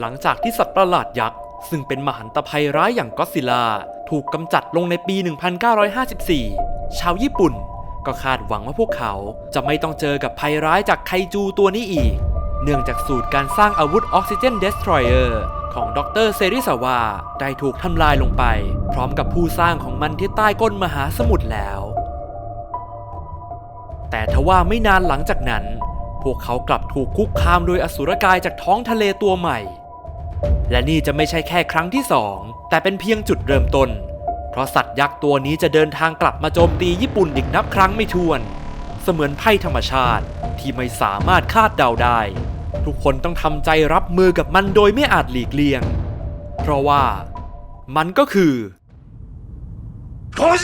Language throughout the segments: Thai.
หลังจากที่สัตว์ประหลาดยักษ์ซึ่งเป็นมหันตภัยร้ายอย่างก็อดซิลลา ถูกกำจัดลงในปี 1954 ชาวญี่ปุ่น ก็คาดหวังว่าพวกเขาจะไม่ต้องเจอกับภัยร้ายจากไคจูตัวนี้อีก เนื่องจากสูตรการสร้างอาวุธออกซิเจนเดสทรอยเออร์ของดรเซริสาวา ได้ถูกทำลายลงไป พร้อมกับผู้สร้างของมันที่ใต้ก้นมหาสมุทรแล้ว แต่ทว่าไม่นานหลังจากนั้น พวกเขากลับถูกคุกคามโดยอสุรกายจากท้องทะเลตัวใหม่ และนี่จะไม่ใช่แค่ครั้งที่สองแต่เป็นเพียงจุดเริ่มต้น เพราะสัตว์ยักษ์ตัวนี้จะเดินทางกลับมาโจมตีญี่ปุ่นอีกนับครั้งไม่ถ้วน เสมือนภัยธรรมชาติที่ไม่สามารถคาดเดาได้ ทุกคนต้องทำใจรับมือกับมันโดยไม่อาจหลีกเลี่ยง เพราะว่ามันก็คือเมื่อ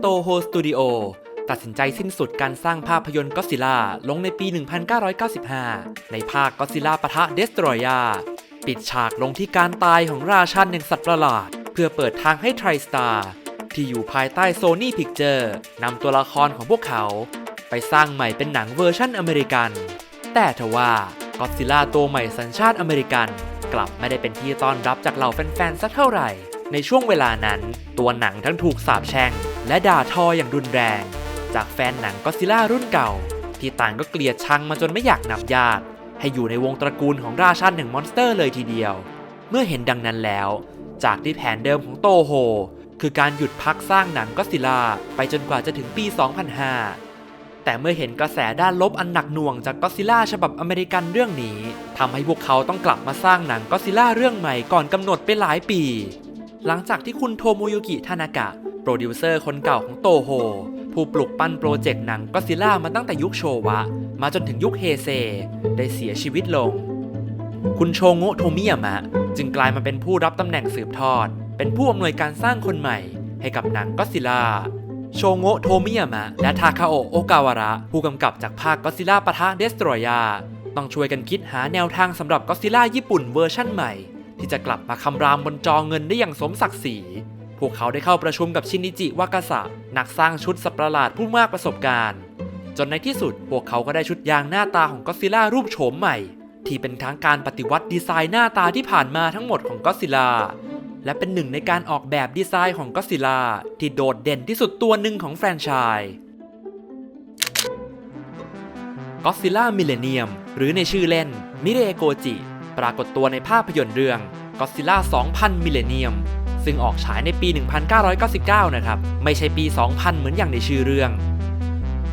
โตโฮสตูดิโอตัดสินใจสิ้นสุดการสร้างภาพยนตร์ก็ซิล่าลงในปี 1995 ในภาคก็ซิล่าปะทะเดสตรอยาปิดฉากลงที่การตายของราชันแห่งสัตว์ประหลาด เพื่อเปิดทางให้ไทรสตาร์ที่อยู่ภายใต้โซนี่พิกเจอร์นำตัวละครของพวกเขา ไปสร้างใหม่เป็นหนังเวอร์ชั่นอเมริกัน แต่ทว่าก็ซิล่าตัวใหม่สัญชาติอเมริกัน กลับไม่ได้เป็นที่ต้อนรับจากเหล่าแฟนๆสักเท่าไหร่ ในช่วงเวลานั้น ตัวหนังทั้งถูกสาปแช่ง และด่าทออย่างรุนแรง จากแฟนหนังก็ซิล่ารุ่นเก่า ที่ต่างก็เกลียดชังมาจนไม่อยากนับญาติ ให้อยู่ในวงตระกูลของราชันแห่งมอนสเตอร์เลยทีเดียว เมื่อเห็นดังนั้นแล้ว จากที่แผนเดิมของโตโฮ คือการหยุดพักสร้างหนังก็ซิล่าไปจนกว่าจะถึงปี 2005แต่เมื่อเห็นกระแสด้านลบอันหนักหน่วงจากก็ซิล่าฉบับอเมริกันเรื่องนี้ทำให้พวกเขาต้องกลับมาสร้างหนังก็ซิล่าเรื่องใหม่ก่อนกำหนดไปหลายปี หลังจากที่คุณโทโมยุกิทานากะ รดิวเซอร์คนเก่าของโตโฮ ผู้ปลุกปั้นโปรเจกต์หนังก็ซิล่ามาตั้งแต่ยุคโชวะ มาจนถึงยุคเฮเซ ได้เสียชีวิตลง คุณโชโงโทมิยามะ จึงกลายมาเป็นผู้รับตำแหน่งสืบทอด เป็นผู้อำนวยการสร้างคนใหม่ ให้กับหนังก็ซิล่าโชโงะโทมิยามะ และทาคาโอโอกาวาระ ผู้กำกับจากภาคก็ซิล่าปะทะเดสตรอยา ต้องช่วยกันคิดหาแนวทางสำหรับก็ซิล่าญี่ปุ่นเวอร์ชั่นใหม่ ที่จะกลับมาคำรามบนจอเงินได้อย่างสมศักดิ์ศรี พวกเขาได้เข้าประชุมกับชินิจิวากาสะนักสร้างชุดสัตว์ประหลาดผู้มากประสบการณ์ จนในที่สุดพวกเขาก็ได้ชุดยางหน้าตาของก็ซิล่ารูปโฉมใหม่ ที่เป็นทั้งการปฏิวัติดีไซน์หน้าตาที่ผ่านมาทั้งหมดของก็ซิล่าและเป็นหนึ่งในการออกแบบดีไซน์ของก็ซิล่าที่โดดเด่นที่สุดตัวหนึ่งของแฟรนไชส์ก็ซิล่ามิเลเนียมหรือในชื่อเล่นมิเรโกจิปรากฏตัวในภาพยนตร์เรื่องก็ซิล่า 2000 มิเลเนียม ซึ่งออกฉายในปี 1999 นะครับ ไม่ใช่ปี 2000 เหมือนอย่างในชื่อเรื่อง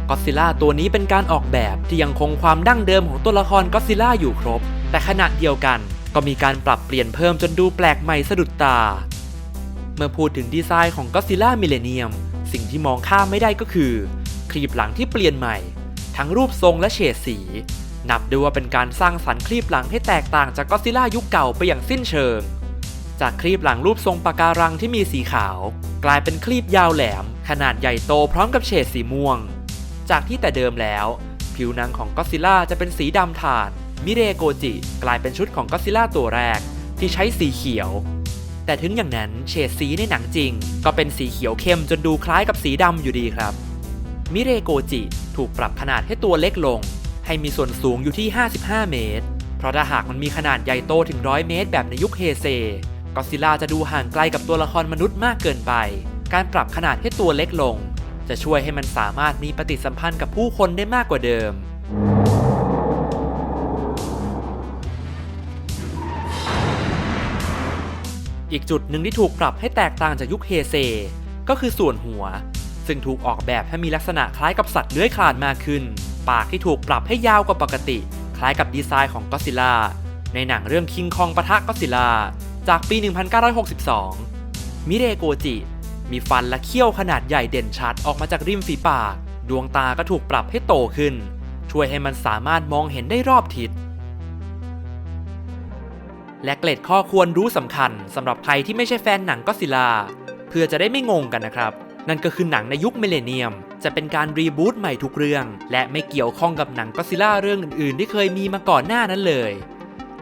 ก็ซิล่าตัวนี้เป็นการออกแบบที่ยังคงความดั้งเดิมของตัวละครก็ซิล่าอยู่ครบ แต่ขณะเดียวกันก็มีการปรับเปลี่ยนเพิ่มจนดูแปลกใหม่สะดุดตา เมื่อพูดถึงดีไซน์ของก็ซิล่ามิเลเนียมสิ่งที่มองข้ามไม่ได้ก็คือครีบหลังที่เปลี่ยนใหม่ ทั้งรูปทรงและเฉดสี นับได้ว่าเป็นการสร้างสรรค์ครีบหลังให้แตกต่างจากก็ซิล่ายุคเก่าไปอย่างสิ้นเชิง จากครีบหลังรูปทรงปะการังที่มีสีขาว กลายเป็นครีบยาวแหลม ขนาดใหญ่โตพร้อมกับเฉดสีม่วง จากที่แต่เดิมแล้ว ผิวหนังของก็ซิล่าจะเป็นสีดำถ่านมิเรโกจิ กลายเป็นชุดของก็ซิล่าตัวแรก ที่ใช้สีเขียว แต่ถึงอย่างนั้นเฉดสีในหนังจริง ก็เป็นสีเขียวเข้มจนดูคล้ายกับสีดำอยู่ดีครับ มิเรโกจิถูกปรับขนาดให้ตัวเล็กลง ให้มีส่วนสูงอยู่ที่ 55 เมตร เพราะถ้าหากมันมีขนาดใหญ่โตถึง 100 เมตร แบบในยุคเฮเซ ก็ซิล่าจะดูห่างไกลกับตัวละครมนุษย์มากเกินไป การปรับขนาดให้ตัวเล็กลง จะช่วยให้มันสามารถมีปฏิสัมพันธ์กับผู้คนได้มากกว่าเดิม อีกจุดหนึ่งที่ถูกปรับให้แตกต่างจากยุคเฮเซ ก็คือส่วนหัว ซึ่งถูกออกแบบให้มีลักษณะคล้ายกับสัตว์เลื้อยคลานมากขึ้น ปากที่ถูกปรับให้ยาวกว่าปกติ คล้ายกับดีไซน์ของก็ซิล่าในหนังเรื่องคิงคองปะทะก็ซิล่า จากปี 1962 มิเรโกจิ มีฟันและเขี้ยวขนาดใหญ่เด่นชัดออกมาจากริมฝีปาก ดวงตาก็ถูกปรับให้โตขึ้น ช่วยให้มันสามารถมองเห็นได้รอบทิศ และเกร็ดข้อควรรู้สำคัญสำหรับใครที่ไม่ใช่แฟนหนังก็ซิลา เพื่อจะได้ไม่งงกันนะครับ นั่นก็คือหนังในยุคมิเลเนียม จะเป็นการรีบูตใหม่ทุกเรื่อง และไม่เกี่ยวข้องกับหนังก็ซิล่าเรื่องอื่นๆ ที่เคยมีมาก่อนหน้านั้นเลย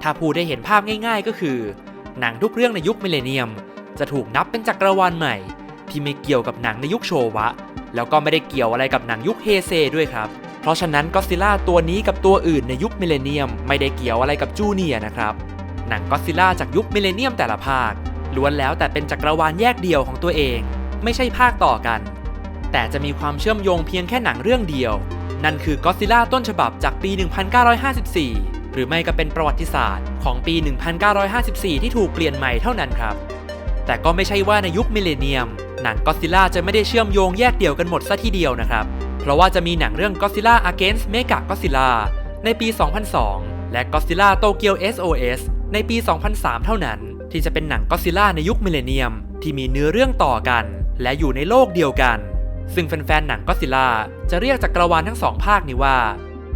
ถ้าพูดได้เห็นภาพง่าย ๆ ก็คือ หนังทุกเรื่องในยุคมิเลเนียม จะถูกนับเป็นจักรวาลใหม่ ที่ไม่เกี่ยวกับหนังในยุคโชวะ แล้วก็ไม่ได้เกี่ยวอะไรกับหนังยุคเฮเซด้วยครับ เพราะฉะนั้นก็ซิล่าตัวนี้กับตัวอื่นในยุคมิเลเนียม ไม่ได้เกี่ยวอะไรกับจูเนียนะครับหนังก็ซิล่าจากยุคมิเลเนียมแต่ละภาคล้วนแล้วแต่เป็นจักรวาลแยกเดียวของตัวเอง ไม่ใช่ภาคต่อกัน แต่จะมีความเชื่อมโยงเพียงแค่หนังเรื่องเดียว นั่นคือก็ซิล่าต้นฉบับจากปี 1954 หรือไม่ก็เป็นประวัติศาสตร์ของปี 1954 ที่ถูกเปลี่ยนใหม่เท่านั้นครับ แต่ก็ไม่ใช่ว่าในยุคมิเลเนียม หนังก็ซิล่าจะไม่ได้เชื่อมโยงแยกเดี่ยวกันหมดซะทีเดียวนะครับ เพราะว่าจะมีหนังเรื่อง Godzilla Against Mega Godzilla ในปี 2002 และ Godzilla Tokyo SOS ในปี 2003 เท่านั้น ที่จะเป็นหนังก็ซิล่าในยุคมิเลเนียม ที่มีเนื้อเรื่องต่อกัน และอยู่ในโลกเดียวกัน ซึ่งแฟนๆหนังก็ซิล่าจะเรียกจักรวาลทั้งสองภาคนี้ว่า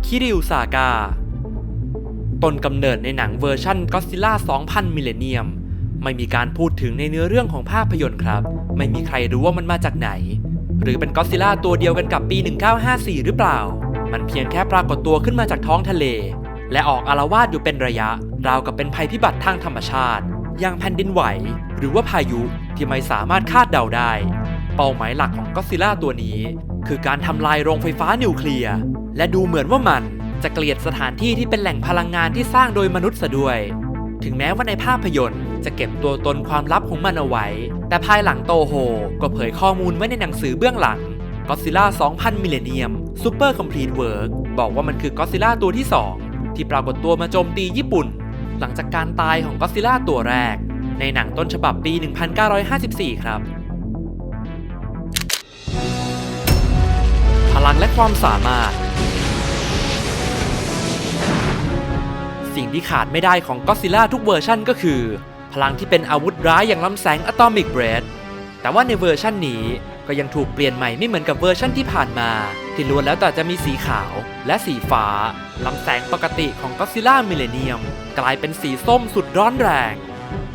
คิริวซากา ต้นกำเนิดในหนังเวอร์ชั่นก็ซิล่า2000มิเลเนียมไม่มีการพูดถึงในเนื้อเรื่องของภาพยนตร์ครับ ไม่มีใครรู้ว่ามันมาจากไหน หรือเป็นก็ซิล่าตัวเดียวกันกับปี 1954 หรือเปล่า มันเพียงแค่ปรากฏตัวขึ้นมาจากท้องทะเล และออกอารวาสอยู่เป็นระยะ ราวกับเป็นภัยพิบัติทางธรรมชาติ อย่างแผ่นดินไหว หรือว่าพายุที่ไม่สามารถคาดเดาได้ เป้าหมายหลักของก็ซิล่าตัวนี้ คือการทำลายโรงไฟฟ้านิวเคลียร์และดูเหมือนว่ามัน จะเกลียดสถานที่ที่เป็นแหล่งพลังงานที่สร้างโดยมนุษย์ซะด้วย ถึงแม้ว่าในภาพยนตร์จะเก็บตัวตนความลับของมันเอาไว้ แต่ภายหลังโตโฮก็เผยข้อมูลไว้ในหนังสือเบื้องหลัง Godzilla 2000 Millennium Super Complete Work บอกว่ามันคือ Godzilla ตัวที่ 2 ที่ปรากฏตัวมาโจมตีญี่ปุ่น หลังจากการตายของ Godzilla ตัวแรก ในหนังต้นฉบับปี 1954 ครับ พลังและความสามารถ สิ่งที่ขาดไม่ได้ของก็ซิล่าทุกเวอร์ชันก็คือ พลังที่เป็นอาวุธร้ายอย่างลำแสงอะตอมิกเบรดแต่ว่าในเวอร์ชันนี้ก็ยังถูกเปลี่ยนใหม่ไม่เหมือนกับเวอร์ชันที่ผ่านมา ที่ล้วนแล้วแต่จะมีสีขาวและสีฟ้าลำแสงปกติของก็ซิล่ามิเลเนียม กลายเป็นสีส้มสุดร้อนแรง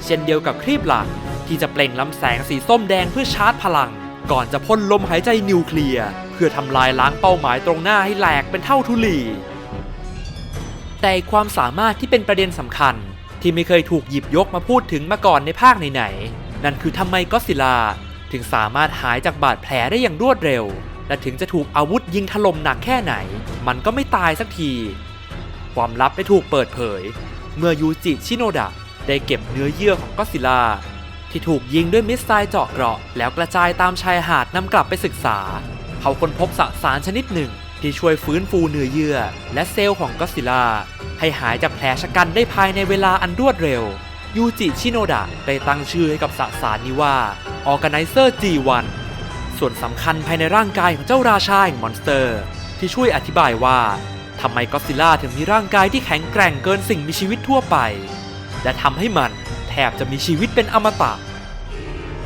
เช่นเดียวกับครีบหลังที่จะเปล่งลำแสงสีส้มแดงเพื่อชาร์จพลัง ก่อนจะพ่นลมหายใจนิวเคลียร์เพื่อทำลายล้างเป้าหมายตรงหน้าให้แหลกเป็นเท่าทุลี แต่ความสามารถที่เป็นประเด็นสำคัญ ที่ไม่เคยถูกหยิบยกมาพูดถึงมาก่อนในภาคไหนๆนั่นคือทำไมก็อดซิลา ถึงสามารถหายจากบาดแผลได้อย่างรวดเร็ว และถึงจะถูกอาวุธยิงถล่มหนักแค่ไหน มันก็ไม่ตายสักที ความลับได้ถูกเปิดเผย เมื่อยูจิชิโนดะได้เก็บเนื้อเยื่อของก็อดซิลาที่ถูกยิงด้วยมิสไซล์เจาะเกราะ แล้วกระจายตามชายหาดนำกลับไปศึกษา เขาค้นพบสสารชนิดหนึ่งที่ช่วยฟื้นฟูเนื้อเยื่อ และเซลล์ของก็อดซิลลา ให้หายจากแผลชะกันได้ภายในเวลาอันรวดเร็ว ยูจิชิโนดะได้ตั้งชื่อให้กับสสารนี้ว่าออร์แก Organizer G1 ส่วนสำคัญภายในร่างกายของเจ้าราชาแห่งมอนสเตอร์ ที่ช่วยอธิบายว่าทำไมก็ซิล่าถึงมีร่างกายที่แข็งแกร่งเกินสิ่งมีชีวิตทั่วไป และทำให้มันแทบจะมีชีวิตเป็นอมตะ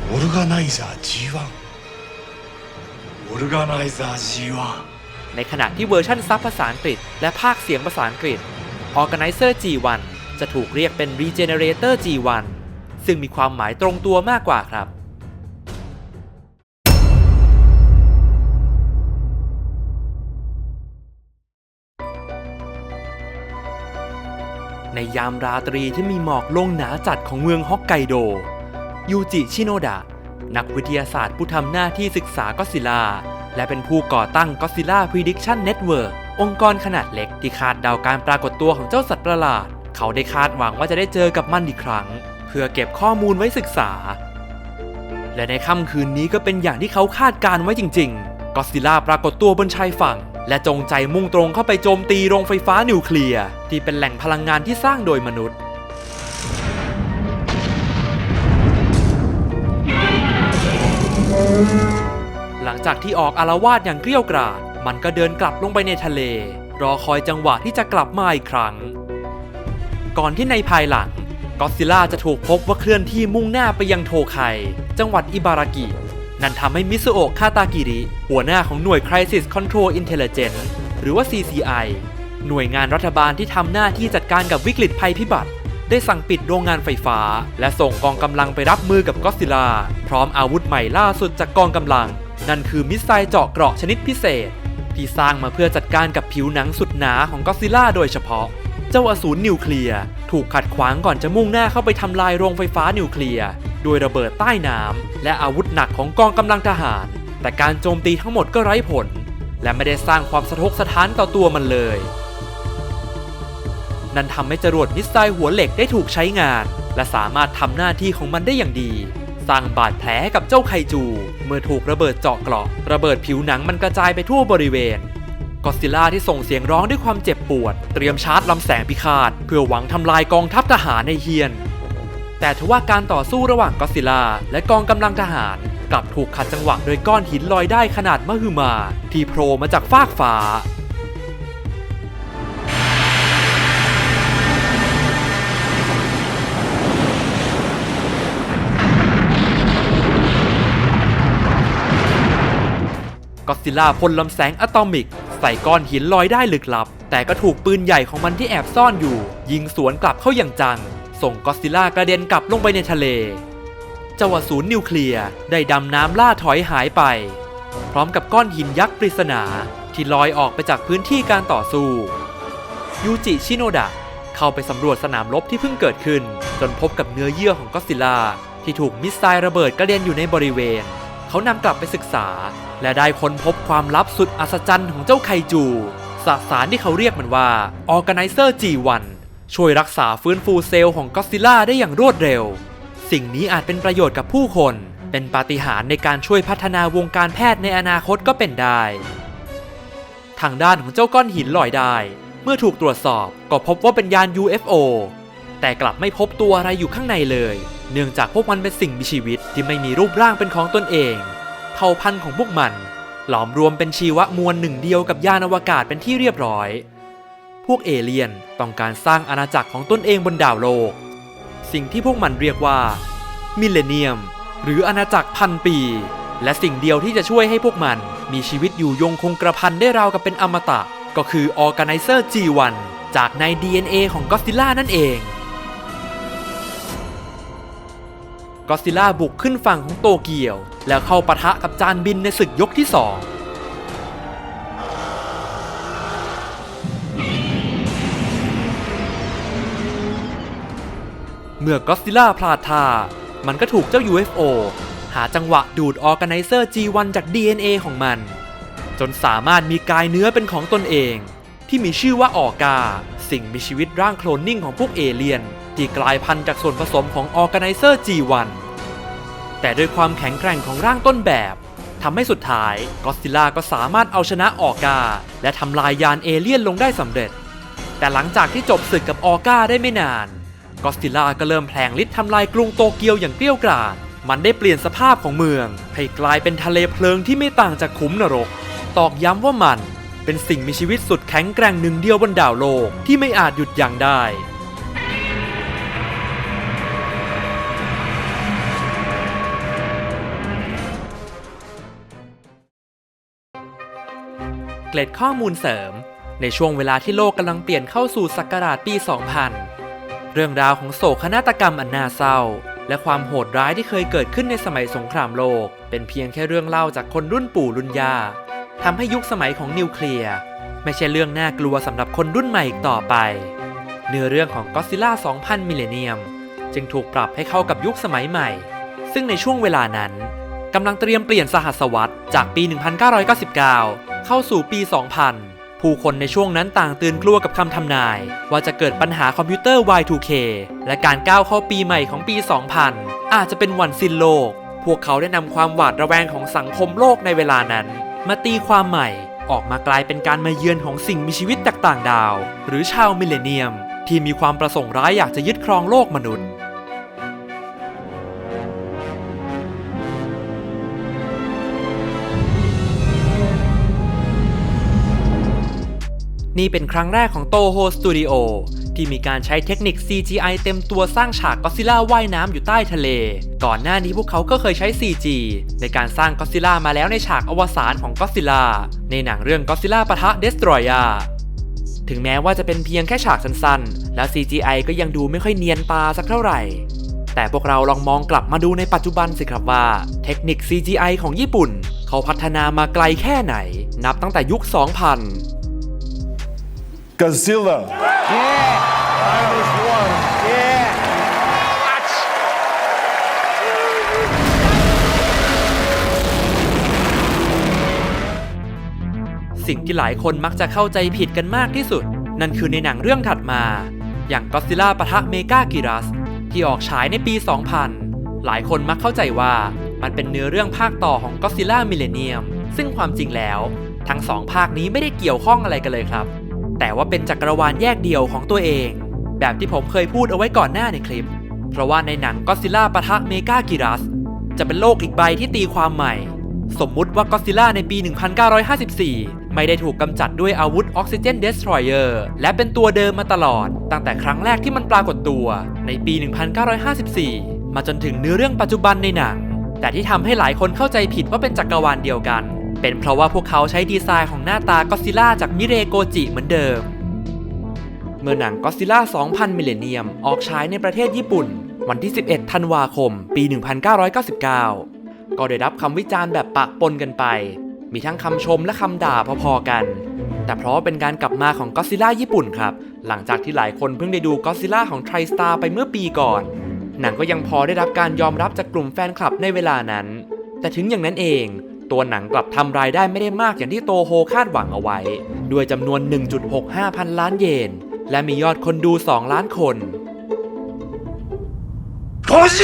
ออร์แกไนเซอร์จวันออร์ G1 Organizer G1 ในขณะที่เวอร์ชันซับภาษาอังกฤษและภาคเสียงภาษาอังกฤษ Organizer G1 จะถูกเรียกเป็น Regenerator G1 ซึ่งมีความหมายตรงตัวมากกว่าครับ ในยามราตรีที่มีหมอกลงหนาจัดของเมืองฮอกไกโด ยูจิชิโนดะ นักวิทยาศาสตร์ผู้ทำหน้าที่ศึกษาก็ซิลลาและเป็นผู้ก่อตั้ง Godzilla Prediction Network องค์กรขนาดเล็กที่คาดเดาการปรากฏตัวของเจ้าสัตว์ประหลาด เขาได้คาดหวังว่าจะได้เจอกับมันอีกครั้ง เพื่อเก็บข้อมูลไว้ศึกษา และในค่ำคืนนี้ก็เป็นอย่างที่เขาคาดการไว้จริง ๆ ก็ซิลลาปรากฏตัวบนชายฝั่ง และจงใจมุ่งตรงเข้าไปโจมตีโรงไฟฟ้านิวเคลียร์ที่เป็นแหล่งพลังงานที่สร้างโดยมนุษย์หลังจากที่ออกอารวาสอย่างเกรี้ยวกราด มันก็เดินกลับลงไปในทะเล รอคอยจังหวะที่จะกลับมาอีกครั้ง ก่อนที่ในภายหลังก็ซิล่าจะถูกพบว่าเคลื่อนที่มุ่งหน้าไปยังโทไค จังหวัดอิบารากิ นั่นทำให้มิซุโอะคาตากิริ หัวหน้าของหน่วย Crisis Control Intelligence หรือว่า CCI หน่วยงานรัฐบาลที่ทำหน้าที่จัดการกับวิกฤตภัยพิบัติ ได้สั่งปิดโรงงานไฟฟ้า และส่งกองกำลังไปรับมือกับก็ซิล่า พร้อมอาวุธใหม่ล่าสุดจากกองกำลัง นั่นคือมิสไซล์เจาะเกราะชนิดพิเศษ ที่สร้างมาเพื่อจัดการกับผิวหนังสุดหนาของก็อดซิลล่าโดยเฉพาะ เจ้าอสูรนิวเคลียร์ถูกขัดขวางก่อนจะมุ่งหน้าเข้าไปทำลายโรงไฟฟ้านิวเคลียร์โดยระเบิดใต้น้ำและอาวุธหนักของกองกำลังทหาร แต่การโจมตีทั้งหมดก็ไร้ผล และไม่ได้สร้างความสะทกสะท้านต่อตัวมันเลย นั่นทำให้จรวดมิสไซล์หัวเหล็กได้ถูกใช้งาน และสามารถทำหน้าที่ของมันได้อย่างดี สร้างบาดแผลให้กับเจ้าไคจู เมื่อถูกระเบิดเจาะเกราะ ระเบิดผิวหนังมันกระจายไปทั่วบริเวณกอซิลล่าที่ส่งเสียงร้องด้วยความเจ็บปวด เตรียมชาร์จลำแสงพิฆาต เพื่อหวังทำลายกองทัพทหารในเฮียน แต่ทว่าการต่อสู้ระหว่างกอซิลล่าและกองกำลังทหาร กลับถูกขัดจังหวะโดยก้อนหินลอยได้ขนาดมหึมา ที่โผล่มาจากฟากฟ้า ก็ซิลล่าพ่นลำแสงอะตอมิก ใส่ก้อนหินลอยได้ลึกลับ แต่ก็ถูกปืนใหญ่ของมันที่แอบซ่อนอยู่ ยิงสวนกลับเข้าอย่างจัง ส่งก็ซิลล่ากระเด็นกลับลงไปในทะเลเจ้าอสูรนิวเคลียร์ได้ดำน้ำล่าถอยหายไป พร้อมกับก้อนหินยักษ์ปริศนาที่ลอยออกไปจากพื้นที่การต่อสู้ ยูจิชิโนดะเข้าไปสำรวจสนามรบที่เพิ่งเกิดขึ้น จนพบกับเนื้อเยื่อของก็ซิลล่าที่ถูกมิสไซล์ระเบิดกระเด็นอยู่ในบริเวณ เขานำกลับไปศึกษา และได้ค้นพบความลับสุดอัศจรรย์ของเจ้าไคจู สสารที่เขาเรียกมันว่า Organizer G1 ช่วยรักษาฟื้นฟูเซลล์ของก็อดซิลล่าได้อย่างรวดเร็ว สิ่งนี้อาจเป็นประโยชน์กับผู้คน เป็นปาฏิหาริย์ในการช่วยพัฒนาวงการแพทย์ในอนาคตก็เป็นได้ ทางด้านของเจ้าก้อนหินลอยได้ เมื่อถูกตรวจสอบก็พบว่าเป็นยาน UFO แต่กลับไม่พบตัวอะไรอยู่ข้างในเลย เนื่องจากพวกมันเป็นสิ่งมีชีวิตที่ไม่มีรูปร่างเป็นของตนเอง เผ่าพันธุ์ของพวกมัน หลอมรวมเป็นชีวมวลหนึ่งเดียวกับยานอวกาศเป็นที่เรียบร้อย พวกเอเลี่ยนต้องการสร้างอาณาจักรของตนเองบนดาวโลก สิ่งที่พวกมันเรียกว่า มิเลเนียม หรืออาณาจักรพันปี และสิ่งเดียวที่จะช่วยให้พวกมันมีชีวิตอยู่ยงคงกระพันได้ราวกับเป็นอมตะ ก็คือ Organizer G1 จากใน DNA ของก็อดซิล่านั่นเอง ก็อดซิล่าบุกขึ้นฝั่งของโตเกียว แล้วเข้าปะทะกับจานบินในศึกยกที่สองเมื่อก็อดซิล่าพลาดท่า มันก็ถูกเจ้า UFO หาจังหวะดูด Organizer G1 จาก DNA ของมัน จนสามารถมีกายเนื้อเป็นของตนเอง ที่มีชื่อว่าออกา สิ่งมีชีวิตร่างโคลนนิ่งของพวกเอเลียน ที่กลายพันธุ์จากส่วนผสมของ Organizer G1 แต่ด้วยความแข็งแกร่งของร่างต้นแบบทำให้สุดท้ายก็อดซิล่าก็สามารถเอาชนะออกา และทำลายยานเอเลี่ยนลงได้สำเร็จ แต่หลังจากที่จบศึกกับออก้าได้ไม่นานก็อดซิล่าก็เริ่มแผลงฤทธิ์ทำลายกรุงโตเกียวอย่างเกลี้ยวกราดมันได้เปลี่ยนสภาพของเมือง ให้กลายเป็นทะเลเพลิงที่ไม่ต่างจากขุมนรก ตอกย้ำว่ามันเป็นสิ่งมีชีวิตสุดแข็งแกร่งหนึ่งเดียวบนดาวโลกที่ไม่อาจหยุดยั้งได้ เกร็ดข้อมูลเสริม ในช่วงเวลาที่โลกกำลังเปลี่ยนเข้าสู่ศักราชปี 2000 เรื่องราวของโศกนาฏกรรมอันน่าเศร้า และความโหดร้ายที่เคยเกิดขึ้นในสมัยสงครามโลก เป็นเพียงแค่เรื่องเล่าจากคนรุ่นปู่รุ่นย่าทำให้ยุคสมัยของนิวเคลียร์ไม่ใช่เรื่องน่ากลัวสำหรับคนรุ่นใหม่อีกต่อไป เนื้อเรื่องของก็ซิล่า2000มิเลเนียมจึงถูกปรับให้เข้ากับยุคสมัยใหม่ ซึ่งในช่วงเวลานั้นกำลังเตรียมเปลี่ยนสหัสวรรษจากปี 1999 เข้าสู่ปี 2000 ผู้คนในช่วงนั้นต่างตื่นกลัวกับคำทำนาย ว่าจะเกิดปัญหาคอมพิวเตอร์ Y2K และการก้าวเข้าปีใหม่ของปี 2000 อาจจะเป็นวันสิ้นโลก พวกเขาได้นำความหวาดระแวงของสังคมโลกในเวลานั้น มาตีความใหม่ออกมากลายเป็นการมาเยือนของสิ่งมีชีวิตจากต่างดาว หรือชาวมิเลเนียม ที่มีความประสงค์ร้ายอยากจะยึดครองโลกมนุษย์ นี่เป็นครั้งแรกของโตโฮสตูดิโอที่มีการใช้เทคนิค CGI เต็มตัวสร้างฉากก็ซิล่าว่ายน้ำอยู่ใต้ทะเล ก่อนหน้านี้พวกเขาก็เคยใช้ CG ในการสร้างก็ซิล่ามาแล้วในฉากอวสานของก็ซิล่าในหนังเรื่องก็ซิล่าปะทะเดสตรอยาถึงแม้ว่าจะเป็นเพียงแค่ฉากสั้นๆ และ CGI ก็ยังดูไม่ค่อยเนียนตาสักเท่าไหร่ แต่พวกเราลองมองกลับมาดูในปัจจุบันสิครับว่า เทคนิค CGI ของญี่ปุ่น เขาพัฒนามาไกลแค่ไหน นับตั้งแต่ยุค 2000 Godzilla「สิ่งที่หลายคนมักจะเข้าใจผิดกันมากที่สุด นั่นคือในหนังเรื่องถัดมา อย่างก็ซิล่าปะทะเมกากิรัส ที่ออกฉายในปี 2000 หลายคนมักเข้าใจว่ามันเป็นเนื้อเรื่องภาคต่อของก็ซิล่ามิเลเนียมซึ่งความจริงแล้ว ทั้งสองภาคนี้ไม่ได้เกี่ยวข้องอะไรกันเลยครับ แต่ว่าเป็นจักรวาลแยกเดียวของตัวเอง แบบที่ผมเคยพูดเอาไว้ก่อนหน้าในคลิป เพราะว่าในหนังก็ซิล่าปะทะเมกากิรัส จะเป็นโลกอีกใบที่ตีความใหม่ สมมุติว่าก็ซิล่าในปี 1954 ไม่ได้ถูกกำจัดด้วยอาวุธออกซิเจนเดสทรอยเออร์และเป็นตัวเดิมมาตลอด ตั้งแต่ครั้งแรกที่มันปรากฏตัวในปี 1954 มาจนถึงเนื้อเรื่องปัจจุบันในหนัง แต่ที่ทำให้หลายคนเข้าใจผิดว่าเป็นจักรวาลเดียวกัน เป็นเพราะว่าพวกเขาใช้ดีไซน์ของหน้าตาก็ซิล่าจากมิเรโกจิเหมือนเดิม เมื่อหนังก็ซิล่า 2000 มิเลเนียม ออกฉายในประเทศญี่ปุ่น วันที่ 11 ธันวาคม ปี 1999 ก็ได้รับคำวิจารณ์แบบปะปนกันไป มีทั้งคำชมและคำด่าพอๆกัน แต่เพราะเป็นการกลับมาของก็ซิล่าญี่ปุ่นครับ หลังจากที่หลายคนเพิ่งได้ดูก็ซิล่าของไทรสตาร์ไปเมื่อปีก่อน หนังก็ยังพอได้รับการยอมรับจากกลุ่มแฟนคลับในเวลานั้น แต่ถึงอย่างนั้นเอง ตัวหนังกลับทำรายได้ไม่ได้มากอย่างที่โตโฮคาดหวังเอาไว้ ด้วยจำนวน 1.65 พันล้านเยน และมียอดคนดู 2 ล้านคนโคช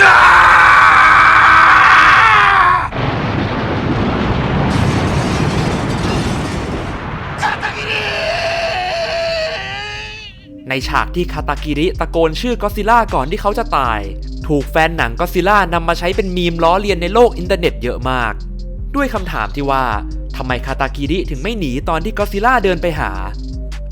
ในฉากที่คาตากิริตะโกนชื่อก็ซิล่าก่อนที่เขาจะตาย ถูกแฟนหนังก็ซิล่านำมาใช้เป็นมีมล้อเลียนในโลกอินเทอร์เน็ตเยอะมาก ด้วยคำถามที่ว่าทำไมคาตากิริถึงไม่หนีตอนที่ก็ซิล่าเดินไปหา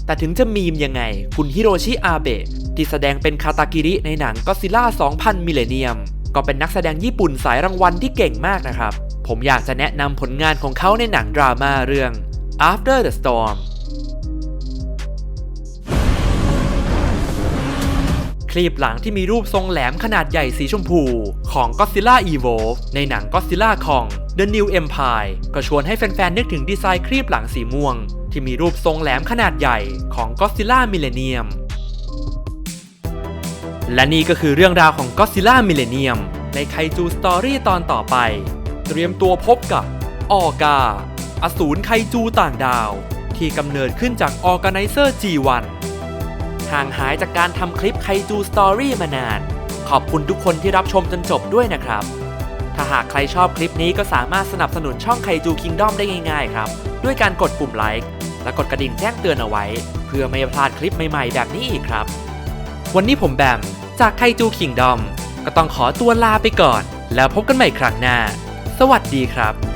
แต่ถึงจะมีมยังไง คุณฮิโรชิอาเบะที่แสดงเป็นคาตากิริในหนังก็ซิล่า 2000 มิเลเนียม ก็เป็นนักแสดงญี่ปุ่นสายรางวัลที่เก่งมากนะครับ ผมอยากจะแนะนำผลงานของเขาในหนังดราม่าเรื่อง After the Storm คลีปหลังที่มีรูปทรงแหลมขนาดใหญ่สีชมพู ของ Godzilla Evolve ในหนัง Godzilla Kong The New Empire ก็ชวนให้แฟนๆนึกถึงดีไซน์คลีปหลังสีม่วง ที่มีรูปทรงแหลมขนาดใหญ่ของ Godzilla Millennium และนี่ก็คือเรื่องราวของ Godzilla Millennium ใน Kaiju Story ตอนต่อไป เตรียมตัวพบกับออกา อสูรไคจูต่างดาว ที่กำเนิดขึ้นจาก Organizer G1 ห่างหายจากการทำคลิปไคจูสตอรี่มานาน ขอบคุณทุกคนที่รับชมจนจบด้วยนะครับ ถ้าหากใครชอบคลิปนี้ก็สามารถสนับสนุนช่องไคจูคิงด้อมได้ง่ายๆครับ ด้วยการกดปุ่มไลค์และกดกระดิ่งแจ้งเตือนเอาไว้ เพื่อไม่พลาดคลิปใหม่ๆ แบบนี้อีกครับ วันนี้ผมแบม จากไคจูคิงด้อมก็ต้องขอตัวลาไปก่อน แล้วพบกันใหม่ครั้งหน้า สวัสดีครับ